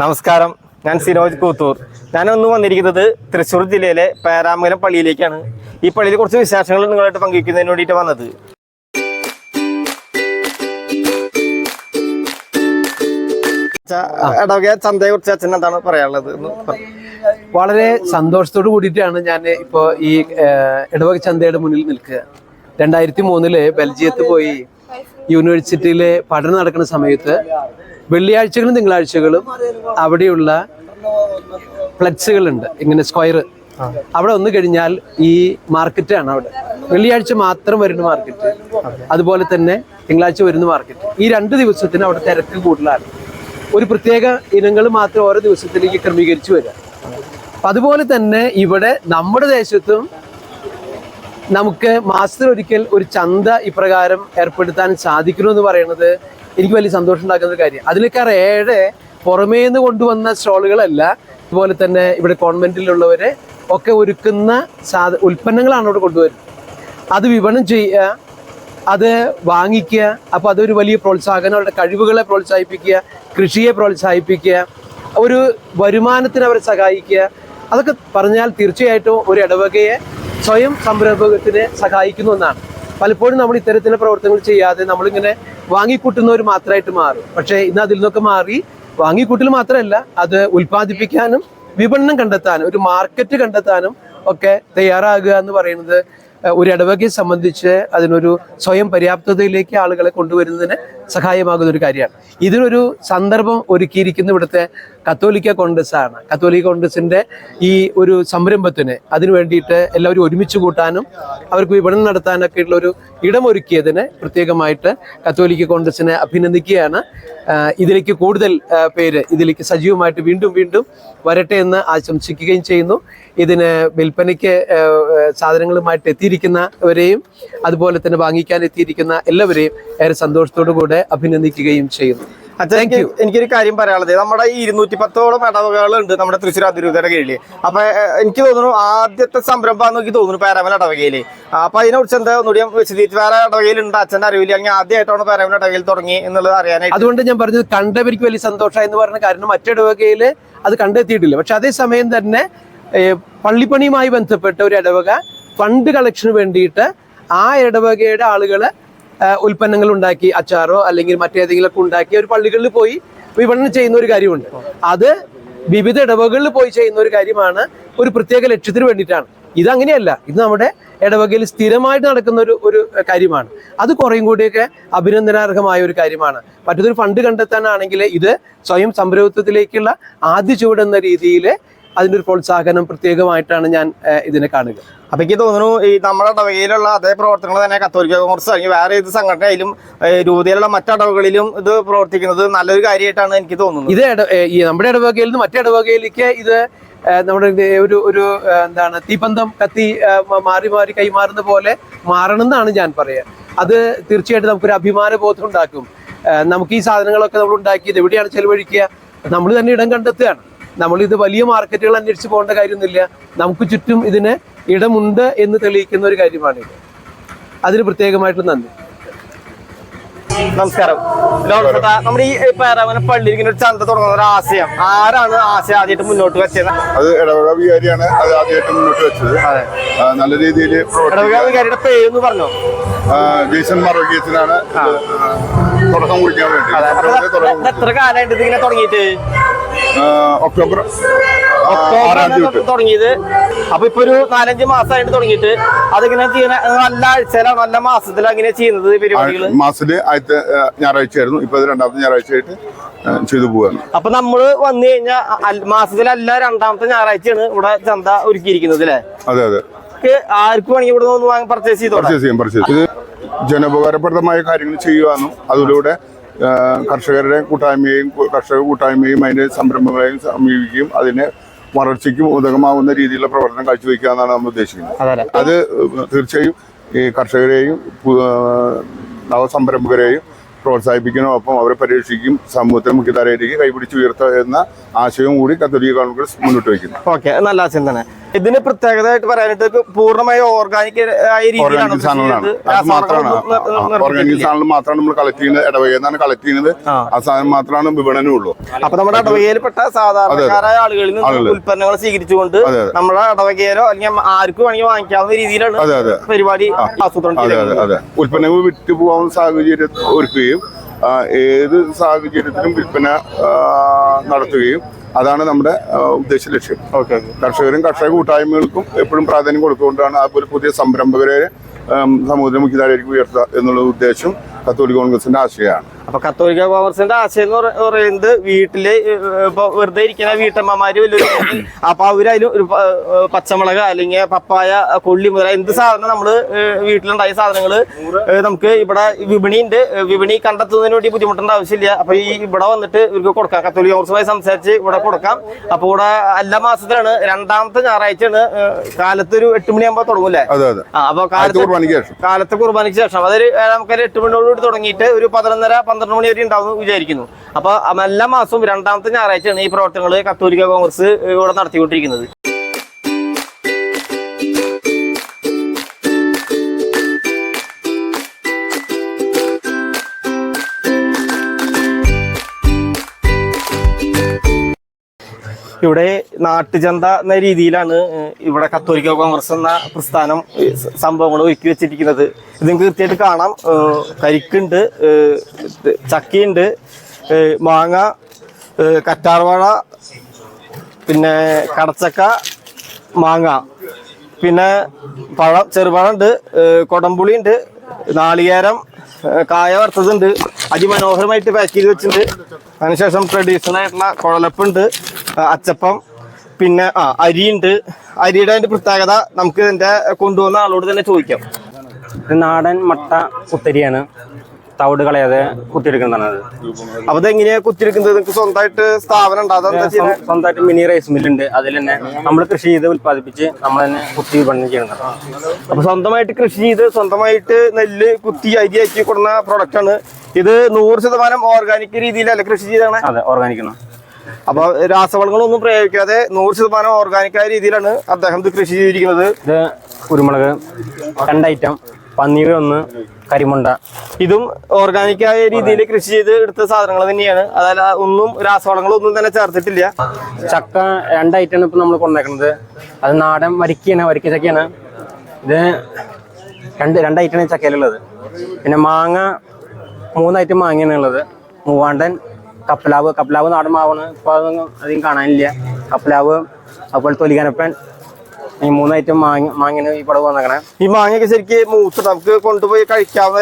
നമസ്കാരം. ഞാൻ സിരോജ് കൂത്തൂർ. ഞാൻ ഒന്ന് വന്നിരിക്കുന്നത് തൃശ്ശൂർ ജില്ലയിലെ പേരാമംഗലം പള്ളിയിലേക്കാണ്. ഈ പള്ളിയിൽ കുറച്ച് വിശേഷങ്ങൾ നിങ്ങളായിട്ട് പങ്കുവയ്ക്കുന്നതിന് വേണ്ടിയിട്ട് വന്നത്. ഇടവക ചന്തയെ കുറിച്ച് അച്ഛൻ എന്താണ് പറയാനുള്ളത്? വളരെ സന്തോഷത്തോട് കൂടിയിട്ടാണ് ഞാൻ ഇപ്പോൾ ഈ ഇടവക ചന്തയുടെ മുന്നിൽ നിൽക്കുക. രണ്ടായിരത്തി മൂന്നിൽ ബെൽജിയത്ത് പോയി യൂണിവേഴ്സിറ്റിയിലെ പഠനം നടക്കുന്ന സമയത്ത് വെള്ളിയാഴ്ചകളും തിങ്കളാഴ്ചകളും അവിടെയുള്ള ഫ്ലെക്സുകളുണ്ട്. ഇങ്ങനെ സ്ക്വയർ. അവിടെ ഒന്ന് കഴിഞ്ഞാൽ ഈ മാർക്കറ്റാണ് അവിടെ. വെള്ളിയാഴ്ച മാത്രം വരുന്ന മാർക്കറ്റ്. അതുപോലെ തന്നെ തിങ്കളാഴ്ച വരുന്ന മാർക്കറ്റ്. ഈ രണ്ട് ദിവസത്തിന് അവിടെ തിരക്ക് കൂടുതലാണ്. ഒരു പ്രത്യേക ഇനങ്ങൾ മാത്രം ഓരോ ദിവസത്തിലേക്ക് ക്രമീകരിച്ചു വരിക. അപ്പൊ അതുപോലെ തന്നെ ഇവിടെ നമ്മുടെ ദേശത്തും നമുക്ക് മാസത്തിലൊരിക്കൽ ഒരു ചന്ത ഇപ്രകാരം ഏർപ്പെടുത്താൻ സാധിക്കണമെന്ന് പറയുന്നത് എനിക്ക് വലിയ സന്തോഷം ഉണ്ടാക്കുന്ന ഒരു കാര്യം. അതിനേക്കാർ ഏഴ് പുറമേ നിന്ന് കൊണ്ടുവന്ന സ്റ്റോളുകളല്ല അതുപോലെ തന്നെ ഇവിടെ കോൺവെന്റിലുള്ളവരെ ഒക്കെ ഒരുക്കുന്ന സാധ ഉൽപ്പന്നങ്ങളാണ് ഇവിടെ കൊണ്ടുവരുന്നത്. അത് വിപണനം ചെയ്യുക അത് വാങ്ങിക്കുക അപ്പോൾ അതൊരു വലിയ പ്രോത്സാഹനം അവരുടെ കഴിവുകളെ പ്രോത്സാഹിപ്പിക്കുക കൃഷിയെ പ്രോത്സാഹിപ്പിക്കുക ഒരു വരുമാനത്തിന് അവരെ സഹായിക്കുക. അതൊക്കെ പറഞ്ഞാൽ തീർച്ചയായിട്ടും ഒരു ഇടവകയെ സ്വയം സംരംഭകത്തിന് സഹായിക്കുന്ന ഒന്നാണ്. പലപ്പോഴും നമ്മൾ ഇത്തരത്തിലുള്ള പ്രവർത്തനങ്ങൾ ചെയ്യാതെ നമ്മളിങ്ങനെ വാങ്ങിക്കൂട്ടുന്നവർ മാത്രമായിട്ട് മാറും. പക്ഷേ ഇന്ന് അതിൽ നിന്നൊക്കെ മാറി വാങ്ങിക്കൂട്ടൽ മാത്രമല്ല അത് ഉൽപ്പാദിപ്പിക്കാനും വിപണനം കണ്ടെത്താനും ഒരു മാർക്കറ്റ് കണ്ടെത്താനും ഒക്കെ തയ്യാറാകുക എന്ന് പറയുന്നത് ഒരു ഇടവകയെ സംബന്ധിച്ച് അതിനൊരു സ്വയം പര്യാപ്തതയിലേക്ക് ആളുകളെ കൊണ്ടുവരുന്നതിന് സഹായമാകുന്ന ഒരു കാര്യമാണ്. ഇതിനൊരു സന്ദർഭം ഒരുക്കിയിരിക്കുന്ന ഇവിടുത്തെ കത്തോലിക്ക കോൺഗ്രസ് ആണ് കത്തോലിക്ക കോൺഗ്രസിന്റെ ഈ ഒരു സംരംഭത്തിന് അതിനു വേണ്ടിയിട്ട് എല്ലാവരും ഒരുമിച്ച് കൂട്ടാനും അവർക്ക് വിപണനം നടത്താനൊക്കെ ഉള്ള ഒരു ഇടമൊരുക്കിയതിന് പ്രത്യേകമായിട്ട് കത്തോലിക്ക കോൺഗ്രസിനെ അഭിനന്ദിക്കുകയാണ്. ഇതിലേക്ക് കൂടുതൽ പേര് ഇതിലേക്ക് സജീവമായിട്ട് വീണ്ടും വീണ്ടും വരട്ടെ എന്ന് ആശംസിക്കുകയും ചെയ്യുന്നു. ഇതിന് വിൽപ്പനയ്ക്ക് സാധനങ്ങളുമായിട്ട് എത്തിയിരിക്കുന്നവരെയും അതുപോലെ തന്നെ വാങ്ങിക്കാൻ എത്തിയിരിക്കുന്ന എല്ലാവരെയും ഏറെ സന്തോഷത്തോടു കൂടെ അഭിനന്ദിക്കുകയും ചെയ്യുന്നു അച്ഛൻ എനിക്ക് എനിക്കൊരു കാര്യം പറയാനുള്ളത്. നമ്മുടെ ഈ ഇരുന്നൂറ്റി പത്തോളം ഉണ്ട് നമ്മുടെ തൃശ്ശൂർ അതിരൂപതയുടെ കീഴിൽ അപ്പൊ എനിക്ക് തോന്നുന്നു ആദ്യത്തെ സംരംഭം എനിക്ക് തോന്നുന്നു പേരാമല ഇടവകയിൽ അപ്പൊ അതിനെ കുറിച്ച് എന്താ ഒന്നുകൂടി വിശദീകരിച്ച് വേറെ ഇടവകയിലുണ്ട് അച്ഛന്റെ അറിവില്ല അങ്ങനെ ആദ്യമായിട്ടാണ് പേരാമല ഇടവകയിൽ തുടങ്ങി എന്നുള്ളത് അറിയാനായിട്ട്. അതുകൊണ്ട് ഞാൻ പറഞ്ഞത് കണ്ടവർക്ക് വലിയ സന്തോഷം എന്ന് പറഞ്ഞ കാരണം മറ്റിടവകയിൽ അത് കണ്ടെത്തിയിട്ടില്ല. പക്ഷെ അതേസമയം തന്നെ പള്ളിപ്പണിയുമായി ബന്ധപ്പെട്ട ഒരു ഇടവക ഫണ്ട് കളക്ഷന് വേണ്ടിയിട്ട് ആ ഇടവകയുടെ ആളുകൾ ഉൽപ്പന്നങ്ങൾ ഉണ്ടാക്കി അച്ചാറോ അല്ലെങ്കിൽ മറ്റേതെങ്കിലുമൊക്കെ ഉണ്ടാക്കി ഒരു പള്ളികളിൽ പോയി വിപണനം ചെയ്യുന്ന ഒരു കാര്യമുണ്ട്. അത് വിവിധ ഇടവകളിൽ പോയി ചെയ്യുന്ന ഒരു കാര്യമാണ് ഒരു പ്രത്യേക ലക്ഷ്യത്തിന് വേണ്ടിയിട്ടാണ്. അങ്ങനെയല്ല ഇത് നമ്മുടെ ഇടവകയിൽ സ്ഥിരമായിട്ട് നടക്കുന്ന ഒരു ഒരു കാര്യമാണ്. അത് കുറേയും കൂടിയൊക്കെ അഭിനന്ദനാർഹമായ ഒരു കാര്യമാണ്. മറ്റൊരു ഫണ്ട് കണ്ടെത്താനാണെങ്കിൽ ഇത് സ്വയം സംരംഭത്വത്തിലേക്കുള്ള ആദ്യ ചുവടെന്ന രീതിയിൽ അതിന്റെ ഒരു പ്രോത്സാഹനം പ്രത്യേകമായിട്ടാണ് ഞാൻ ഇതിനെ കാണുക. അപ്പൊ എനിക്ക് തോന്നുന്നു ഈ നമ്മുടെ ഇടവകയിലുള്ള അതേ പ്രവർത്തനങ്ങൾ തന്നെ കത്തോലിക്ക കോൺഗ്രസ് അല്ലെങ്കിൽ വേറെ ഏത് സംഘടനയിലും രൂപതയിലുള്ള മറ്റിടവകളിലും ഇത് പ്രവർത്തിക്കുന്നത് നല്ലൊരു കാര്യമായിട്ടാണ് എനിക്ക് തോന്നുന്നത്. ഇത് നമ്മുടെ ഇടവകയിൽ നിന്ന് മറ്റേ ഇടവകയിലേക്ക് ഇത് നമ്മുടെ ഒരു ഒരു എന്താണ് തീപ്പന്തം കത്തി മാറി മാറി കൈമാറുന്ന പോലെ മാറണം എന്നാണ് ഞാൻ പറയുക അത് തീർച്ചയായിട്ടും നമുക്കൊരു അഭിമാന ബോധം ഉണ്ടാക്കും നമുക്ക് ഈ സാധനങ്ങളൊക്കെ നമ്മൾ ഉണ്ടാക്കിയത് എവിടെയാണ് ചെലവഴിക്കുക? നമ്മൾ തന്നെ ഇടം കണ്ടെത്തുകയാണ്. നമ്മൾ ഇത് വലിയ മാർക്കറ്റുകൾ അന്വേഷിച്ച് പോകേണ്ട കാര്യമൊന്നുമില്ല. നമുക്ക് ചുറ്റും ഇതിന് ഇടമുണ്ട് എന്ന് തെളിയിക്കുന്ന ഒരു കാര്യമാണിത് അതിന് പ്രത്യേകമായിട്ട് നന്ദി. നമസ്കാരം. ലോക ചേട്ടാ, നമ്മുടെ ഈ പേരാമന പള്ളിയിൽ ഇങ്ങനെ ഒരു ചന്ത തുടങ്ങുന്ന ഒരു ആശയം. ആരാണ് ആശയം ആദ്യമായിട്ട് മുന്നോട്ട് വെച്ചത്? അത് ഇടവക വികാരിയാണ് അത് ആദ്യമായിട്ട് മുന്നോട്ട് വെച്ചത്. നല്ല രീതിയിൽ ഇടവക വികാരിയുടെ പേരെന്ന് പറഞ്ഞോ? ജേസൺ മറോഗ്യത്തിനാണ് തുടക്കം കുറിക്കാൻ വേണ്ടി. എത്ര കാലമായിട്ട് ഇതിങ്ങനെ തുടങ്ങിയിട്ട്? ഒക്ടോബർ. തുടങ്ങിയത്. അപ്പൊ ഇപ്പൊ ഒരു നാലഞ്ച് മാസമായിട്ട് തുടങ്ങിയിട്ട് അതിങ്ങനെ ചെയ്യുന്ന നല്ല ആഴ്ചയിലാണ് നല്ല മാസത്തിൽ അങ്ങനെ ചെയ്യുന്നത് മാസത്തിൽ ആദ്യത്തെ ഞായറാഴ്ച ആയിരുന്നു. ഇപ്പൊ രണ്ടാമത്തെ ഞായറാഴ്ച ആയിട്ട് ചെയ്തു പോവാണ്. അപ്പൊ നമ്മൾ വന്നു കഴിഞ്ഞാൽ മാസത്തിലല്ല രണ്ടാമത്തെ ഞായറാഴ്ചയാണ് ഇവിടെ ചന്ത ഒരുക്കിയിരിക്കുന്നത് അല്ലേ? അതെ അതെ. ആർക്ക് വേണമെങ്കിൽ ഇവിടെ നിന്ന് പർച്ചേസ് ചെയ്തോ പർച്ചേസ് ചെയ്യാം പർച്ചേസ് ഇത് ജനോപകാരപ്രദമായ കാര്യങ്ങൾ ചെയ്യുവാനും അതിലൂടെ കർഷകരുടെ കൂട്ടായ്മയെയും കർഷക കൂട്ടായ്മയും അതിന്റെ സംരംഭങ്ങളെയും സമീപിക്കുകയും അതിനെ വളർച്ചയ്ക്കും ഉതകമാവുന്ന രീതിയിലുള്ള പ്രവർത്തനം കാഴ്ചവെക്കുക എന്നാണ് നമ്മൾ ഉദ്ദേശിക്കുന്നത്. അത് തീർച്ചയായും ഈ കർഷകരെയും നവസംരംഭകരെയും പ്രോത്സാഹിപ്പിക്കണം ഒപ്പം അവരെ പരീക്ഷിക്കും സമൂഹത്തിലെ മുഖ്യധാരയിലേക്ക് കൈപിടിച്ച് ഉയർത്തുക എന്ന ആശയവും കൂടി കത്തോലിക്ക ഗവൺമെന്റ് മുന്നോട്ട് വയ്ക്കുന്നു. ഓക്കെ നല്ല ആശയം തന്നെ. ഇതിന് പ്രത്യേകതയായിട്ട് പറയാനായിട്ട് പൂർണമായി ഓർഗാനിക് ആയ രീതിയിലാണ് ഓർഗാനിക് മാത്രമാണ്. ഓർഗാനിക് സാധനങ്ങൾ മാത്രമാണ് നമ്മൾ കളക്ട് ചെയ്യുന്നത്. ഇടവകയിൽ നിന്നാണ് കളക്ട് ചെയ്യുന്നത്. ആ. സാധനം മാത്രമാണ് വിപണനമുള്ളൂ അപ്പൊ നമ്മുടെ ഇടവകയിൽപ്പെട്ട സാധാരണക്കാരായ ആളുകളിൽ നിന്ന്. ഉൽപ്പന്നങ്ങൾ സ്വീകരിച്ചുകൊണ്ട്. നമ്മുടെ ഇടവകയിലോ അല്ലെങ്കിൽ ആർക്കും വേണമെങ്കിൽ വാങ്ങിക്കാവുന്ന രീതിയിലാണ് പരിപാടി ആസൂത്രണം ചെയ്തത് ഉൽപ്പന്നങ്ങൾ വിറ്റ് പോകാവുന്ന സാഹചര്യം ഒരുക്കുകയും ഏത് സാഹചര്യത്തിലും വിൽപ്പന നടത്തുകയും അതാണ് നമ്മുടെ ഉദ്ദേശ ലക്ഷ്യം. കർഷകരും കർഷക കൂട്ടായ്മകൾക്കും എപ്പോഴും പ്രാധാന്യം കൊടുത്തുകൊണ്ടാണ് അതുപോലെ പുതിയ സംരംഭകരെ ഉം, സമൂഹത്തിന് മുഖ്യധാരയിലേക്ക് ഉയർത്തുക എന്നുള്ള ഉദ്ദേശം കത്തോലിക് കോൺഗ്രസിന്റെ ആശയമാണ്. അപ്പൊ കത്തോലിക്ക കോമേഴ്സിന്റെ ആശയം എന്ന് പറ- പറയുന്നത് വീട്ടിൽ ഇപ്പൊ വെറുതെ ഇരിക്കുന്ന വീട്ടമ്മമാര് വലിയ അപ്പൊ അവരതിൽ ഒരു പച്ചമുളക് അല്ലെങ്കിൽ പപ്പായ കൊള്ളി മുതല എന്ത് സാധനം നമ്മൾ ഏഹ്, വീട്ടിലുണ്ടായ സാധനങ്ങൾ നമുക്ക് ഇവിടെ വിപണി ഉണ്ട്. ഏഹ്, വിപണി കണ്ടെത്തുന്നതിന് വേണ്ടി ബുദ്ധിമുട്ടേണ്ട ആവശ്യമില്ല. അപ്പൊ ഈ ഇവിടെ വന്നിട്ട് ഇവർക്ക് കൊടുക്കാം. കത്തോലിക്ക കോമേഴ്സുമായി സംസാരിച്ച് ഇവിടെ കൊടുക്കാം. അപ്പൊ ഇവിടെ എല്ലാ മാസത്തിലാണ് രണ്ടാമത്തെ ഞായറാഴ്ചയാണ് കാലത്ത് ഒരു എട്ട് മണിയാകുമ്പോ തുടങ്ങൂലേ അപ്പൊ കാലത്ത് കുർബാനയ്ക്ക് ശേഷം. കാലത്തെ കുർബാനയ്ക്ക് ശേഷം. അതൊരു നമുക്കൊരു എട്ട് മണിയോടുകൂടി തുടങ്ങിയിട്ട് ഒരു പതിനൊന്നര പന്ത്രണ്ട് മണി വരെ ഉണ്ടാവും വിചാരിക്കുന്നു. അപ്പൊ എല്ലാ മാസവും രണ്ടാമത്തെ ഞായറാഴ്ചയാണ് ഈ പ്രവർത്തനങ്ങൾ കത്തോലിക്ക കോൺഗ്രസ് ഇവിടെ നടത്തിക്കൊണ്ടിരിക്കുന്നത്. ഇവിടെ നാട്ടുചന്ത എന്ന രീതിയിലാണ് ഇവിടെ കത്തോലിക്ക കോൺഗ്രസ് എന്ന പ്രസ്ഥാനം സംഭവങ്ങൾ ഒരുക്കി വെച്ചിരിക്കുന്നത്. ഇത് നിങ്ങൾക്ക് കൃത്യമായിട്ട് കാണാം. കരിക്കുണ്ട് ചക്കയുണ്ട് മാങ്ങ കറ്റാർവാഴ പിന്നെ കടച്ചക്ക മാങ്ങ. പിന്നെ പഴം ചെറുപഴം ഉണ്ട് കൊടംപുളി ഉണ്ട് നാളികേരം കായ വറുത്തതുണ്ട്. അതിമനോഹരമായിട്ട് പാക്ക് ചെയ്ത് വെച്ചിട്ടുണ്ട്. അതിനുശേഷം ട്രഡീഷണൽ ആയിട്ടുള്ള കുഴലപ്പുണ്ട് അച്ചപ്പം പിന്നെ ആ അരിയുണ്ട്. അരിയുടെ അതിന്റെ പ്രത്യേകത നമുക്ക് ഇതിന്റെ കൊണ്ടുവന്ന ആളോട് തന്നെ ചോദിക്കാം. നാടൻ മട്ട കുത്തരിയാണ് തവിട് കളയാതെ കുത്തിയെടുക്കുന്നതാണ് അത്. അപ്പൊ ഇതെങ്ങനെയാ കുത്തിരിക്കുന്നത് നിങ്ങൾക്ക് സ്വന്തമായിട്ട് സ്ഥാപനം സ്വന്തമായിട്ട് മിനി റൈസ് മില്ലുണ്ട്. അതിൽ തന്നെ നമ്മൾ കൃഷി ചെയ്ത് ഉത്പാദിപ്പിച്ച് നമ്മൾ തന്നെ കുത്തി വിപണനം ചെയ്യുന്നത് അപ്പൊ സ്വന്തമായിട്ട് കൃഷി ചെയ്ത് സ്വന്തമായിട്ട് നെല്ല് കുത്തി അരിയാക്കി കൊടുക്കുന്ന പ്രൊഡക്റ്റ് ആണ്. ഇത് നൂറ് ശതമാനം ഓർഗാനിക് രീതിയിലല്ല കൃഷി ചെയ്താണ് അതെ ഓർഗാനിക്കണം അപ്പൊ രാസവളങ്ങളൊന്നും പ്രയോഗിക്കാതെ നൂറ് ശതമാനം ഓർഗാനിക് ആയ രീതിയിലാണ് അദ്ദേഹം ഇത് കൃഷി ചെയ്തിരിക്കുന്നത്. ഇത് കുരുമുളക് രണ്ടൈറ്റം പന്നീർ ഒന്ന് കരിമുണ്ട. ഇതും ഓർഗാനിക് ആയ രീതിയിൽ കൃഷി ചെയ്ത് എടുത്ത സാധനങ്ങൾ തന്നെയാണ്. അതായത് ഒന്നും രാസവളങ്ങളൊന്നും തന്നെ ചേർത്തിട്ടില്ല. ചക്ക രണ്ടായിട്ടാണ് ഇപ്പൊ നമ്മൾ കൊണ്ടുവന്നത് അത് നാടൻ വരിക്കയാണ് വരിക്ക ചക്കയാണ്. ഇത് രണ്ട് രണ്ടായിട്ടാണ് ചക്കയിലുള്ളത്. പിന്നെ മാങ്ങ മൂന്നായിട്ട് മാങ്ങയാണ് ഉള്ളത്. മൂവാണ്ടൻ കപ്പലാവ്. കപ്പലാവ് നാടൻ മാവാണ്. ഇപ്പൊ അതൊന്നും അധികം കാണാനില്ല. കപ്പലാവ് അതുപോലെ തൊലികനപ്പൻ ഈ മൂന്ന് ഐറ്റം മാങ്ങ മാങ്ങനെ ഈ പടവ് വന്നേക്കണേ. ഈ മാങ്ങയൊക്കെ ശരിക്കും മൂത്ത് നമുക്ക് കൊണ്ടുപോയി കഴിക്കാവുന്ന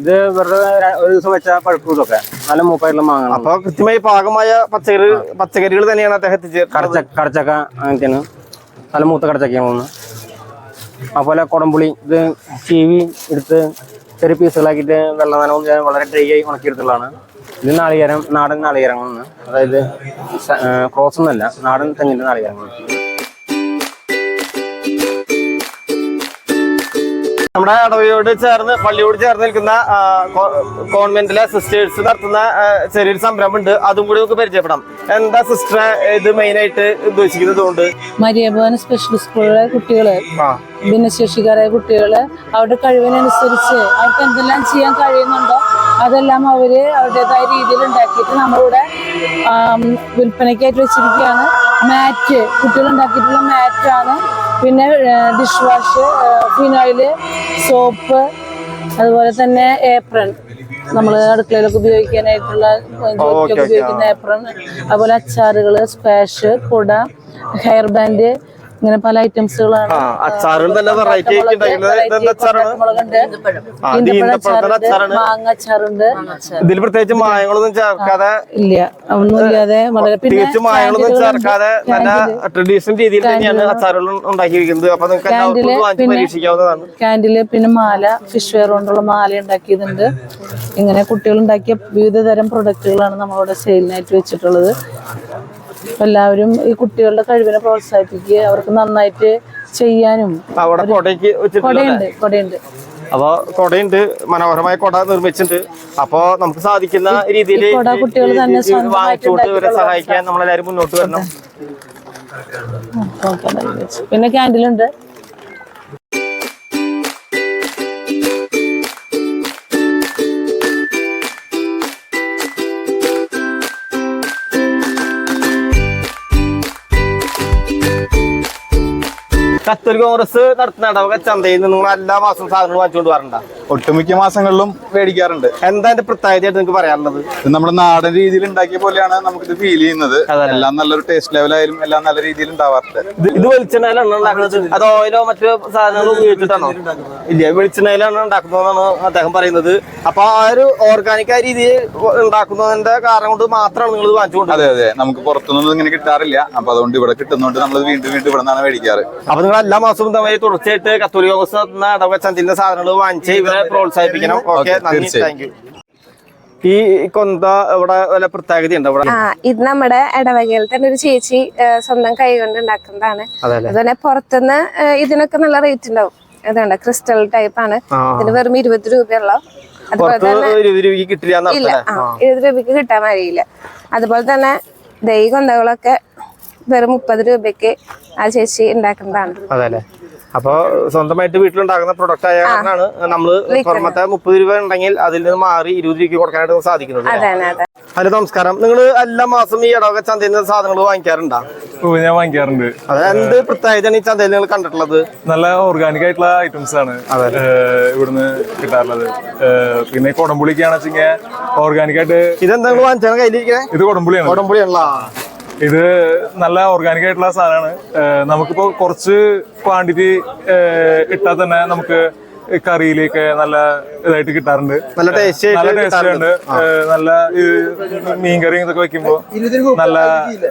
ഇത് വെറുതെ ഒരു ദിവസം വെച്ച പഴുപ്പൊക്കെ നല്ല മൂപ്പായിട്ടുള്ള മാങ്ങ അപ്പൊ കൃത്യമായി പാകമായ പച്ചക്കറി പച്ചക്കറികൾ തന്നെയാണ് അദ്ദേഹം കടച്ച കടച്ചക്ക അങ്ങനത്തെയാണ്. നല്ല മൂത്ത കടച്ചക്കയാണ് ഒന്ന് അതുപോലെ കുടംപുളി ഇത് ചീവി എടുത്ത് ചെറിയ പീസുകളാക്കിയിട്ട് വെള്ളം നനവും വളരെ ഡ്രൈ ആയി ഉണക്കിയെടുത്തുള്ളതാണ്. ഇത് നാളികേരം നാടൻ നാളികേരങ്ങളാണ്. അതായത് ക്രോസ് ഒന്നല്ല നാടൻ തെങ്ങിന്റെ നാളികേരങ്ങൾ നമ്മുടെ അടവയോട് ചേർന്ന് പള്ളിയോട് ചേർന്ന് നിൽക്കുന്ന കോൺവെന്റിലെ സിസ്റ്റേഴ്സ് നടത്തുന്ന ചെറിയൊരു സംരംഭം ഉണ്ട് അതും കൂടി നമുക്ക് പരിചയപ്പെടാം. എന്താ സിസ്റ്റർ ഇത് മെയിൻ ആയിട്ട് ഉദ്ദേശിക്കുന്നത് കൊണ്ട് മരിയഭവൻ സ്പെഷ്യൽ സ്കൂളിലെ കുട്ടികൾ ഭിന്നശേഷിക്കാരായ കുട്ടികൾ അവരുടെ കഴിവിനനുസരിച്ച് അവർക്ക് എന്തെല്ലാം ചെയ്യാൻ കഴിയുന്നുണ്ടോ അതെല്ലാം അവർ അവരുടേതായ രീതിയിൽ ഉണ്ടാക്കിയിട്ട് നമ്മളിവിടെ വിൽപ്പനയ്ക്കായിട്ട് വെച്ചിരിക്കുകയാണ്. മാറ്റ് കുട്ടികൾ ഉണ്ടാക്കിയിട്ടുള്ള മാറ്റാണ്. പിന്നെ ഡിഷ് വാഷ് ഫിനോയിൽ സോപ്പ് അതുപോലെ തന്നെ ഏപ്രൺ. നമ്മൾ അടുക്കളയിലൊക്കെ ഉപയോഗിക്കാനായിട്ടുള്ള ജോലിക്കൊക്കെ ഉപയോഗിക്കുന്ന ഏപ്രൺ. അതുപോലെ അച്ചാറുകൾ സ്ക്വാഷ് കുട ഹെയർ ബാൻഡ് ഇങ്ങനെ പല ഐറ്റംസുകളാണ്. ആ അച്ചാറുകൾ തന്നെ വെറൈറ്റി മാങ്ങ അച്ചാറുണ്ട്. ഇതിൽ പ്രത്യേകിച്ച് മായങ്ങളൊന്നും ചേർക്കാതെ ഇല്ല ഒന്നുമില്ലാതെ വളരെ പിന്നെ തികച്ചും മായങ്ങളൊന്നും ചേർക്കാതെ നല്ല ട്രഡീഷണൽ രീതിയിൽ തന്നെയാണ് അച്ചാറുകൾ ഉണ്ടാക്കിയിരിക്കുന്നത്. അപ്പൊ നിങ്ങൾക്ക് പരീക്ഷിക്കാവുന്നതാണ്. ക്യാൻഡിൽ പിന്നെ മാല ഫിഷ് വെയർ കൊണ്ടുള്ള മാല ഉണ്ടാക്കിയതുണ്ട് ഇങ്ങനെ കുട്ടികൾ ഉണ്ടാക്കിയ വിവിധ തരം പ്രൊഡക്റ്റുകളാണ് നമ്മളിവിടെ സെയിലിനായിട്ട് വെച്ചിട്ടുള്ളത്. എല്ലാവരും ഈ കുട്ടികളുടെ കഴിവിനെ പ്രോത്സാഹിപ്പിക്കുക അവർക്ക് നന്നായിട്ട് ചെയ്യാനും. അവിടെ കൊടയ്ക്ക് കൊടയുണ്ട് കൊടയുണ്ട്. അപ്പൊ കൊടയുണ്ട് മനോഹരമായ കൊട നിർമ്മിച്ചിട്ടുണ്ട്. അപ്പൊ നമുക്ക് സാധിക്കുന്ന രീതിയിൽ കുട്ടികൾ തന്നെ സ്വന്തമായിട്ട് വാങ്ങിച്ചുകൊണ്ട് ഇവരെ സഹായിക്കാൻ നമ്മളെല്ലാരും മുന്നോട്ട് വരണം. പിന്നെ ക്യാൻഡിലുണ്ട് കത്തോലിക്ക കോൺഗ്രസ് നടത്തുന്നുണ്ടാവുക ചന്തയിൽ നിന്ന് നിങ്ങൾ എല്ലാ മാസവും സാധനങ്ങൾ വാങ്ങിച്ചുകൊണ്ട് വരണ്ട ഒട്ടുമിക്ക മാസങ്ങളിലും മേടിക്കാറുണ്ട്. എന്താ അതിന്റെ പ്രത്യേകതയായിട്ട് നിങ്ങൾക്ക് പറയാനുള്ളത്? നമ്മുടെ നാടൻ രീതിയിൽ ഉണ്ടാക്കിയ പോലെയാണ് നമുക്ക് ഇത് ഫീൽ ചെയ്യുന്നത് എല്ലാം നല്ലൊരു ടേസ്റ്റ് ലെവലായാലും എല്ലാം നല്ല രീതിയിൽ ഉണ്ടാവാറുണ്ട്. ഇത് ഇത് വെളിച്ചെണ്ണയിലാണ് ഉണ്ടാക്കുന്നത്? അത് ഓയിലോ മറ്റു സാധനങ്ങൾ ഉപയോഗിച്ചിട്ടാണോ? ഇല്ല വെളിച്ചെണ്ണയിലാണ് ഉണ്ടാക്കുന്നതെന്നാണ് അദ്ദേഹം പറയുന്നത്. അപ്പൊ ആ ഒരു ഓർഗാനിക് ആ രീതിയിൽ ഉണ്ടാക്കുന്നതിന്റെ കാരണം കൊണ്ട് മാത്രമാണ് നിങ്ങൾ ഇത് വാങ്ങിച്ചുകൊണ്ട് അതെ അതെ. നമുക്ക് പുറത്തുനിന്നും ഇങ്ങനെ കിട്ടാറില്ല. അപ്പൊ അതുകൊണ്ട് ഇവിടെ കിട്ടുന്നതുകൊണ്ട് നമ്മൾ വീണ്ടും വീണ്ടും ഇവിടെ നിന്നാണ് മേടിക്കാറ്. അപ്പൊ നിങ്ങൾ എല്ലാ മാസവും തമ്മിൽ തുടർച്ചയായിട്ട് കത്തോലിക്ക കോൺഗ്രസ് നടത്തുന്ന ചന്തയിലെ സാധനങ്ങൾ വാങ്ങിച്ച് ഇവരെ പ്രോത്സാഹിപ്പിക്കണം. ഓക്കെ നന്ദി. താങ്ക് യു ഈ കൊന്ത ഇവിടെ വല്ല പ്രത്യേകതയുണ്ട് ഇവിടെ ആ ഇത് നമ്മുടെ ഇടവകയിൽ തന്നെ ഒരു ചേച്ചി സ്വന്തം കൈ കൊണ്ട് ഉണ്ടാക്കുന്നതാണ്. അതുപോലെ പുറത്തുനിന്ന് ഇതിനൊക്കെ നല്ല റേറ്റ് ഉണ്ടാവും. അതുകൊണ്ട് ക്രിസ്റ്റൽ ടൈപ്പ് ആണ്. ഇതിന് വെറും ഇരുപത് രൂപയുള്ള. അതുപോലെ പുറത്ത് തന്നെ ഇരുപത് രൂപയ്ക്ക് രൂപയ്ക്ക് കിട്ടാൻ വഴിയില്ല. അതുപോലെ തന്നെ ദൈ കൊന്തകളൊക്കെ വെറും മുപ്പത് രൂപയ്ക്ക് ആ ചേച്ചി ഉണ്ടാക്കുന്നതാണ്. അതെല്ലേ? അപ്പൊ സ്വന്തമായിട്ട് വീട്ടിലുണ്ടാക്കുന്ന പ്രൊഡക്റ്റ് ആയ കാരണമാണ് നമ്മൾ പുറമത്തെ മുപ്പത് രൂപ ഉണ്ടെങ്കിൽ അതിൽ നിന്ന് മാറി ഇരുപത് രൂപയ്ക്ക് കൊടുക്കാനായിട്ട് സാധിക്കുന്നത് ഹലോ നമസ്കാരം. നിങ്ങൾ എല്ലാ മാസം ഈ ഇടവക ചന്തയിൽ നിന്ന് സാധനങ്ങൾ വാങ്ങിക്കാറുണ്ടോ? ഞാൻ വാങ്ങിക്കാറുണ്ട്. അത് എന്ത് പ്രത്യേകതയാണ് ഈ ചന്തയിൽ നിങ്ങൾ കണ്ടിട്ടുള്ളത്? നല്ല ഓർഗാനിക് ആയിട്ടുള്ള ഐറ്റംസ് ആണ് ഇവിടുന്ന് കിട്ടാറുള്ളത്. പിന്നെ കൊടംപുളിക്കാണെന്ന് വെച്ചാൽ ഓർഗാനിക് ആയിട്ട് ഇതെന്താ എന്താ വാങ്ങിച്ചാണ് കയ്യിലിരിക്കുന്നത് ഇത് കൊടംപുളിയാണ് ഉടമ്പുളിയാണല്ലോ ഇത് നല്ല ഓർഗാനിക് ആയിട്ടുള്ള സാധനമാണ്. നമുക്കിപ്പോ കുറച്ച് ക്വാണ്ടിറ്റി ഇട്ടാൽ തന്നെ നമുക്ക് കറിയിലേക്ക് നല്ല ഇതായിട്ട് കിട്ടാറുണ്ട്. നല്ല ടേസ്റ്റി നല്ല ടേസ്റ്റ് ഉണ്ട്. നല്ല മീൻ കറി ഇതൊക്കെ വെക്കുമ്പോ നല്ല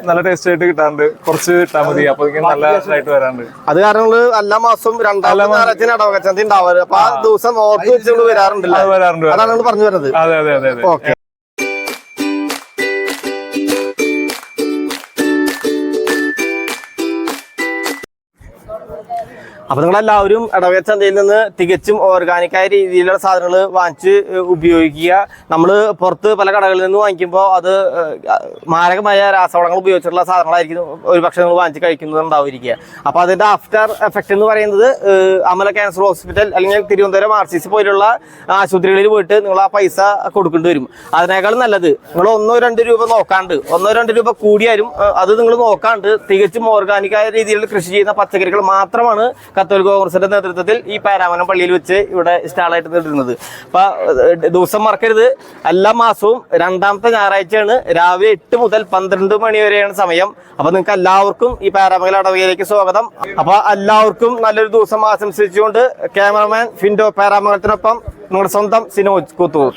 നല്ല ടേസ്റ്റ് ആയിട്ട് കിട്ടാറുണ്ട്. കുറച്ച് ഇട്ടാൽ മതി. അപ്പൊ നല്ല ഇതായിട്ട് വരാറുണ്ട്. അത് കാരണം എല്ലാ മാസവും രണ്ടാം ഇടവക ചന്ത ഉണ്ടാവാറ് അപ്പൊ ആ ദിവസം ഓർത്ത് വരാറുണ്ട് അതാണ് പറഞ്ഞു വരുന്നത്. അതെ അതെ അതെ അതെ. ഓക്കെ. അപ്പൊ നിങ്ങൾ എല്ലാവരും ഇടവക ചന്തയിൽ നിന്ന് തികച്ചും ഓർഗാനിക് ആയ രീതിയിലുള്ള സാധനങ്ങൾ വാങ്ങിച്ച് ഉപയോഗിക്കുക. നമ്മൾ പുറത്ത് പല കടകളിൽ നിന്ന് വാങ്ങിക്കുമ്പോൾ അത് മാരകമായ രാസവളങ്ങൾ ഉപയോഗിച്ചിട്ടുള്ള സാധനങ്ങളായിരിക്കും ഒരു പക്ഷേ നിങ്ങൾ വാങ്ങിച്ച് കഴിക്കുന്നുണ്ടാവുക അപ്പൊ അതിന്റെ ആഫ്റ്റർ എഫക്റ്റ് എന്ന് പറയുന്നത് അമല ക്യാൻസർ ഹോസ്പിറ്റൽ അല്ലെങ്കിൽ തിരുവനന്തപുരം ആർ സി സി പോലുള്ള ആശുപത്രികളിൽ പോയിട്ട് നിങ്ങൾ ആ പൈസ കൊടുക്കേണ്ടി വരും. അതിനേക്കാൾ നല്ലത് നിങ്ങൾ ഒന്നോ രണ്ടോ രൂപ നോക്കാണ്ട് ഒന്നോ രണ്ടോ രൂപ കൂടിയാലും അത് നിങ്ങൾ നോക്കാണ്ട് തികച്ചും ഓർഗാനിക് ആയ രീതിയിൽ കൃഷി ചെയ്യുന്ന പച്ചക്കറികൾ മാത്രമാണ് കത്തോലിക്ക കോൺഗ്രസിന്റെ നേതൃത്വത്തിൽ ഈ പാരാമനം പള്ളിയിൽ വെച്ച് ഇവിടെ സ്റ്റാളായിട്ട് നേടുന്നത് അപ്പൊ ദിവസം മറക്കരുത്. എല്ലാ മാസവും രണ്ടാമത്തെ ഞായറാഴ്ചയാണ് രാവിലെ എട്ട് മുതൽ പന്ത്രണ്ട് മണി വരെയാണ് സമയം. അപ്പൊ നിങ്ങൾക്ക് എല്ലാവർക്കും ഈ പാരാമകൽ അടവയിലേക്ക് സ്വാഗതം. അപ്പൊ എല്ലാവർക്കും നല്ലൊരു ദിവസം ആശംസിച്ചുകൊണ്ട് ക്യാമറമാൻ ഫിൻഡോ പാരാമകലത്തിനൊപ്പം നിങ്ങളുടെ സ്വന്തം സിനോജ് കൂത്തൂർ.